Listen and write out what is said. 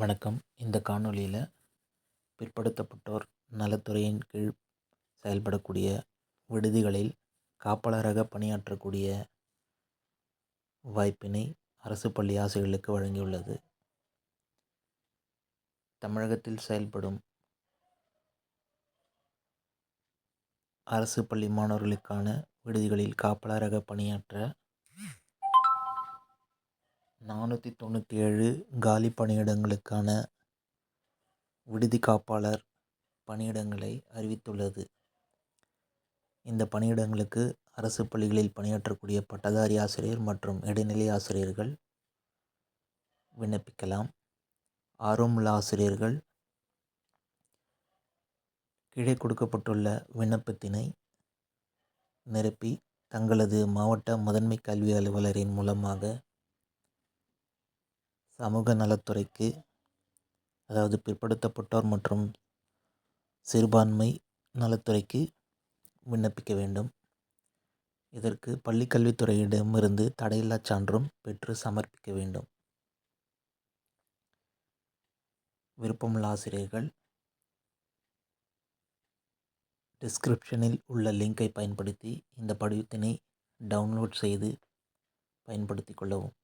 வணக்கம். இந்த காணொளியில் பிற்படுத்தப்பட்டோர் நலத்துறையின் கீழ் செயல்படக்கூடிய விடுதிகளில் காப்பாளராக பணியாற்றக்கூடிய வாய்ப்பினை அரசு பள்ளி ஆசிரியர்களுக்கு வழங்கியுள்ளது. தமிழகத்தில் செயல்படும் அரசு பள்ளி மாணவர்களுக்கான விடுதிகளில் காப்பலராக பணியாற்ற நானூற்றி தொண்ணூற்றி ஏழு காலி பணியிடங்களுக்கான விடுதி காப்பாளர் பணியிடங்களை அறிவித்துள்ளது. இந்த பணியிடங்களுக்கு அரசு பள்ளிகளில் பணியாற்றக்கூடிய பட்டதாரி ஆசிரியர் மற்றும் இடைநிலை ஆசிரியர்கள் விண்ணப்பிக்கலாம். ஆர்வமுள்ள ஆசிரியர்கள் கீழே கொடுக்கப்பட்டுள்ள விண்ணப்பத்தினை நிரப்பி தங்களது மாவட்ட முதன்மை கல்வி அலுவலரின் மூலமாக சமூக நலத்துறைக்கு அதாவது பிற்படுத்தப்பட்டோர் மற்றும் சிறுபான்மை நலத்துறைக்கு விண்ணப்பிக்க வேண்டும். இதற்கு பள்ளிக்கல்வித்துறையிடமிருந்து தடையில்லா சான்றும் பெற்று சமர்ப்பிக்க வேண்டும். விருப்பமுள்ள ஆசிரியர்கள் டிஸ்கிரிப்ஷனில் உள்ள லிங்கை பயன்படுத்தி இந்த படிவத்தினை டவுன்லோட் செய்து பயன்படுத்தி கொள்ளவும்.